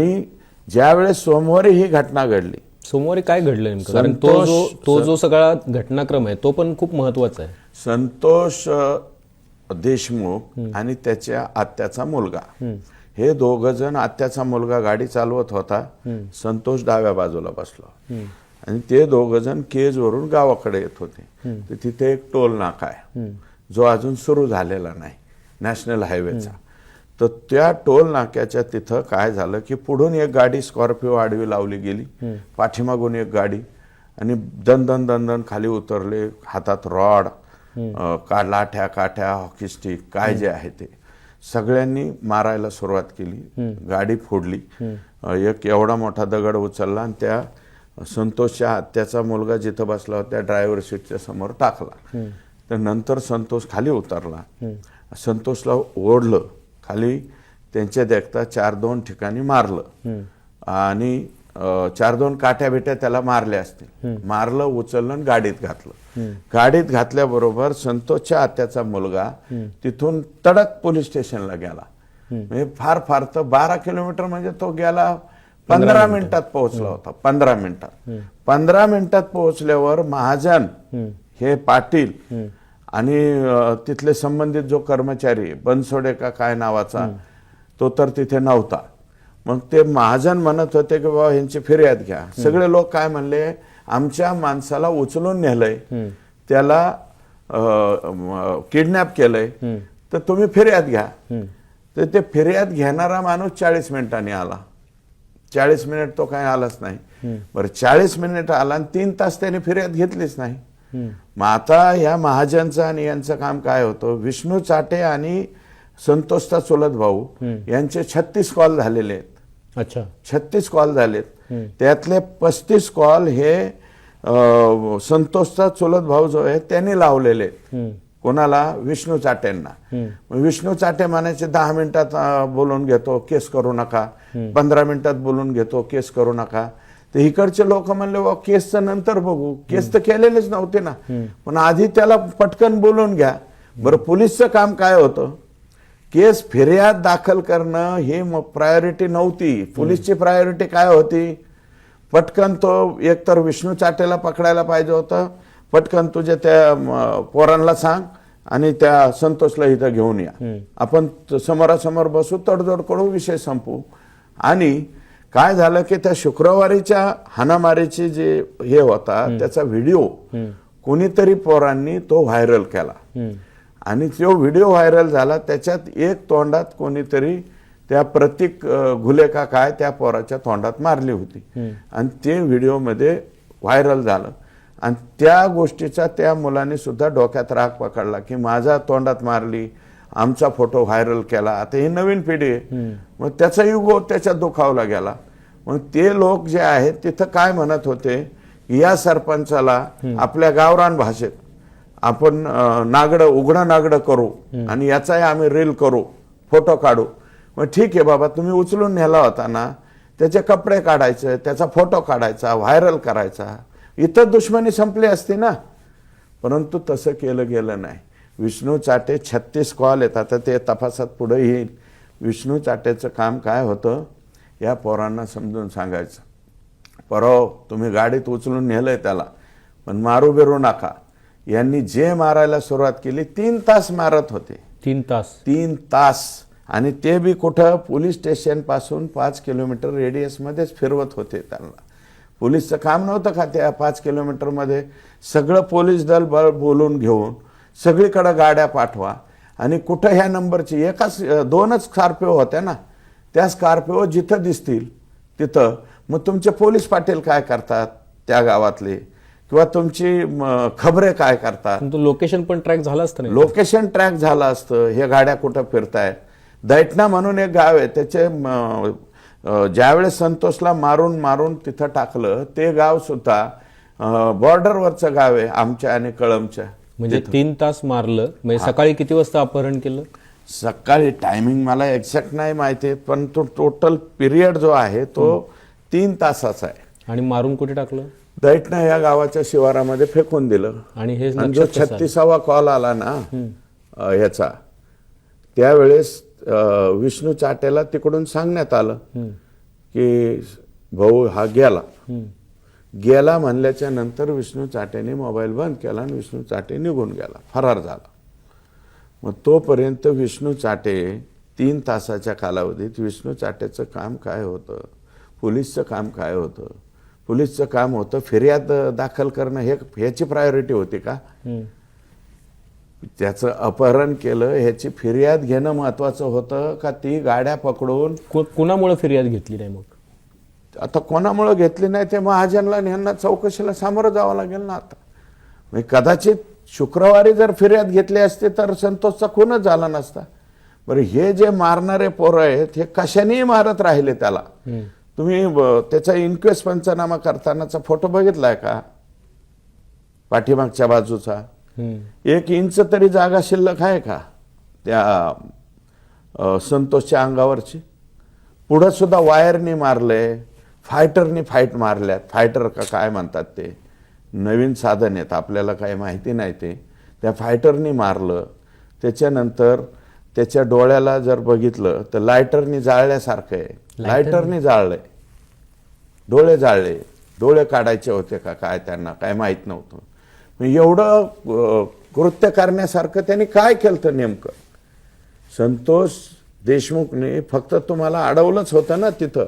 आणि ज्यावेळेस सोमवारी ही घटना घडली सोमवारी काय घडलं नेमकं? कारण तो जो तो जो सगळा घटनाक्रम आहे तो पण खूप महत्त्वाचा आहे. संतोष देशमुख आणि त्याच्या आत्याचा मुलगा. हे दोघ जण आत्याचा मुलगा गाडी चालवत होता. संतोष डाव्या बाजूला बसला. आणि ते दोघ जण केज वरून गावाकडे येत होते. तर तिथे एक टोल नाका आहे जो अजून सुरू झालेला नाही नॅशनल हायवेचा. तर त्या टोल नाक्याच्या तिथं काय झालं की पुढून एक गाडी स्कॉर्पिओ आडवी लावली गेली. पाठीमागून एक गाडी आणि दन दन दन दन खाली उतरले हातात रॉड का लाठ्या काठ्या हॉकी स्टिक काय जे आहे ते. सगळ्यांनी मारायला सुरुवात केली. गाडी फोडली. एक एवढा मोठा दगड उचलला आणि त्या संतोषच्या हत्याचा मुलगा जिथं बसला होता त्या ड्रायव्हर सीटच्या समोर टाकला. तर नंतर संतोष खाली उतरला. संतोषला ओढलं. खाली त्यांच्या देखता चार दोन ठिकाणी मारलं. आणि चार दोन काट्या बिट्या त्याला मारल्या असतील. मारलं उचललं आणि गाडीत घातलं. गाडीत घातल्याबरोबर संतोषच्या आत्याचा मुलगा तिथून तडक पोलीस स्टेशनला गेला. म्हणजे फार फार तर बारा किलोमीटर म्हणजे तो गेला पंधरा मिनिटात पोहोचला होता पंधरा मिनिटात. पंधरा मिनिटात पोहोचल्यावर महाजन हे पाटील आणि तिथले संबंधित जो कर्मचारी बनसोडे का काय नावाचा तो तर तिथे नव्हता. मग ते महाजन म्हणत होते की बाबा यांची फिर्याद घ्या. सगळे लोक काय म्हणले आमच्या माणसाला उचलून नेलंय. त्याला किडनॅप केलंय. तर तुम्ही फिर्याद घ्या. तर ते फिर्याद घेणारा माणूस चाळीस मिनिटांनी आला. चाळीस मिनिट तो काही आलाच नाही. बरं चाळीस मिनिट आला आणि तीन तास त्याने फिर्याद घेतलीच नाही. मग आता ह्या महाजनचं आणि यांचं काम काय होतं? विष्णू चाटे आणि संतोषचा चुलत भाऊ यांचे छत्तीस कॉल झालेले आहेत. अच्छा. छत्तीस कॉल झालेत. त्यातले पस्तीस कॉल हे संतोषचा चुलत भाऊ जो आहे त्यांनी लावलेले आहेत. कोणाला? विष्णू चाटेंना. मग विष्णू चाटे म्हणायचे दहा मिनिटात बोलून घेतो केस करू नका. पंधरा मिनिटात बोलून घेतो केस करू नका. तर इकडचे लोक म्हणले बा केसचं नंतर बघू. केस तर केलेलेच नव्हते ना. पण आधी त्याला पटकन बोलून घ्या. बरं पोलीसचं काम काय होतं? केस फिर्याद दाखल करणं ही प्रायोरिटी नव्हती. पोलीसची प्रायोरिटी काय होती? पटकन तो एकतर विष्णू चाटेला पकडायला पाहिजे होतं. पटकन तुझ्या त्या पोरांना सांग आणि त्या संतोषला इथं घेऊन या. आपण समोरासमोर बसू तडजोड करू विषय संपू. आणि काय झालं की त्या शुक्रवारीच्या हाणामारीची जे हे होता त्याचा व्हिडिओ कोणीतरी पोरांनी तो व्हायरल केला. आणि जो व्हिडिओ व्हायरल झाला त्याच्यात एक तोंडात कोणीतरी त्या प्रतीक अ, घुले का काय त्या पोराच्या तोंडात मारली होती. आणि ते व्हिडिओमध्ये व्हायरल झालं. आणि त्या गोष्टीचा त्या मुलाने सुद्धा डोक्यात राग पकडला की माझा तोंडात मारली आमचा फोटो व्हायरल केला. आता ही नवीन पिढी आहे. मग त्याचा युगो त्याच्यात दुखावला गेला. मग ते लोक जे आहेत तिथं काय म्हणत होते? या सरपंचाला आपल्या गावरान भाषेत आपण नागडं उघडं नागडं करू आणि याचाही आम्ही रील करू फोटो काढू. मग ठीक आहे बाबा तुम्ही उचलून नेला होता ना त्याचे कपडे काढायचे त्याचा फोटो काढायचा व्हायरल करायचा. इतर दुश्मनी संपली असती ना. परंतु तसं केलं गेलं नाही. विष्णू चाटे छत्तीस कॉल येतात आता ते तपासात पुढे येईल. विष्णू चाटेचं काम काय होतं या पोरांना समजून सांगायचं. परव तुम्ही गाडीत उचलून नेलंय त्याला पण मारू बिरू नका. यांनी जे मारायला सुरुवात केली तीन तास मारत होते. तीन तास. तीन तास. आणि ते बी कुठं पोलीस स्टेशनपासून पाच किलोमीटर रेडियसमध्येच फिरवत होते त्यांना. पोलीसचं काम नव्हतं का त्या पाच किलोमीटरमध्ये? सगळं पोलीस दल बळ बोलून घेऊन सगळीकडे गाड्या पाठवा. आणि कुठं ह्या नंबरची एकाच दोनच स्कॉर्पिओ होत्या ना त्या स्कॉर्पिओ जिथं दिसतील तिथं. मग तुमचे पोलीस पाटील काय करतात त्या गावातले? किंवा तुमची खबरे काय करतात? लोकेशन पण ट्रॅक झाला असतं नाही लोकेशन ट्रॅक झालं असतं. हे गाड्या कुठं फिरतायत? दैठणा म्हणून एक गाव आहे. त्याचे ज्यावेळेस संतोषला मारून मारून तिथं टाकलं ते गाव सुद्धा बॉर्डरवरचं गाव आहे आमच्या आणि कळमच्या. म्हणजे तीन तास मारलं. म्हणजे सकाळी किती वाजता अपहरण केलं? सकाळी टायमिंग मला एक्झॅक्ट नाही माहिती पण तो टोटल पिरियड जो आहे तो तीन तासाचा आहे. आणि मारून कुठे टाकलं? दैठणा या गावाच्या शिवारामध्ये फेकून दिलं. आणि हे जो? छत्तीसावा कॉल आला ना ह्याचा त्यावेळेस विष्णू चाटेला तिकडून सांगण्यात आलं की भाऊ हा गेला. गेला म्हणल्याच्या नंतर विष्णू चाटेने मोबाईल बंद केला आणि विष्णू चाटे निघून गेला. फरार झाला. मग तोपर्यंत विष्णू चाटे तीन तासाच्या कालावधीत विष्णू चाटेचं काम काय होतं? पोलीसचं काम काय होतं? पोलीसचं काम होतं फिर्याद दाखल करणं हे ह्याची प्रायोरिटी होती का. त्याचं अपहरण केलं ह्याची फिर्याद घेणं महत्वाचं होतं का? ती गाड्या पकडून कुणामुळे फिर्याद घेतली नाही मग? आता कोणामुळं घेतली नाही ते महाजनला ह्यांना चौकशीला सामोरं जावं लागेल ना आता. म्हणजे कदाचित शुक्रवारी जर फिर्याद घेतली असती तर संतोषचा खूनच झाला नसता. बरं हे जे मारणारे पोरं आहेत हे कशानेही मारत राहिले त्याला. तुम्ही त्याचा इन्क्वेस्ट पंचनामा करतानाचा फोटो बघितलाय का? पाठीमागच्या बाजूचा. एक इंच तरी जागा शिल्लक आहे का? त्या संतोषच्या अंगावरची. पुढं सुद्धा वायरनी मारले. फायटरनी फाईट मारल्यात. फायटर का काय म्हणतात ते? नवीन साधन आहेत. आपल्याला काही माहिती नाही ते. त्या फायटरनी मारलं. त्याच्यानंतर त्याच्या डोळ्याला जर बघितलं तर लायटरनी जाळल्यासारखं आहे. लायटरनी? जाळलंय. डोळे जाळले. डोळे काढायचे होते का काय त्यांना? काय माहीत नव्हतं. मग एवढं कृत्य करण्यासारखं त्यांनी काय केलं नेमकं? संतोष देशमुखने फक्त तुम्हाला अडवलंच होतं ना तिथं.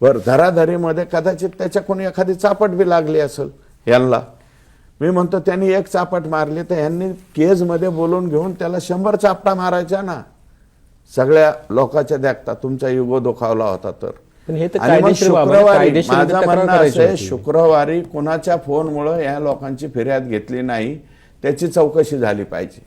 बरं धराधरीमध्ये कदाचित त्याच्याकडून एखादी चापट बी लागली असेल यांना मी म्हणतो त्यांनी एक चापट मारली तर यांनी केजमध्ये बोलून घेऊन त्याला शंभर चापटा मारायच्या ना सगळ्या लोकांच्या देखता तुमचा युगो दुखावला होता तर. शुक्रवारी कायदेशीर माझं म्हणणं असं. शुक्रवारी कुणाच्या फोनमुळं या लोकांची फिर्याद घेतली नाही त्याची चौकशी झाली पाहिजे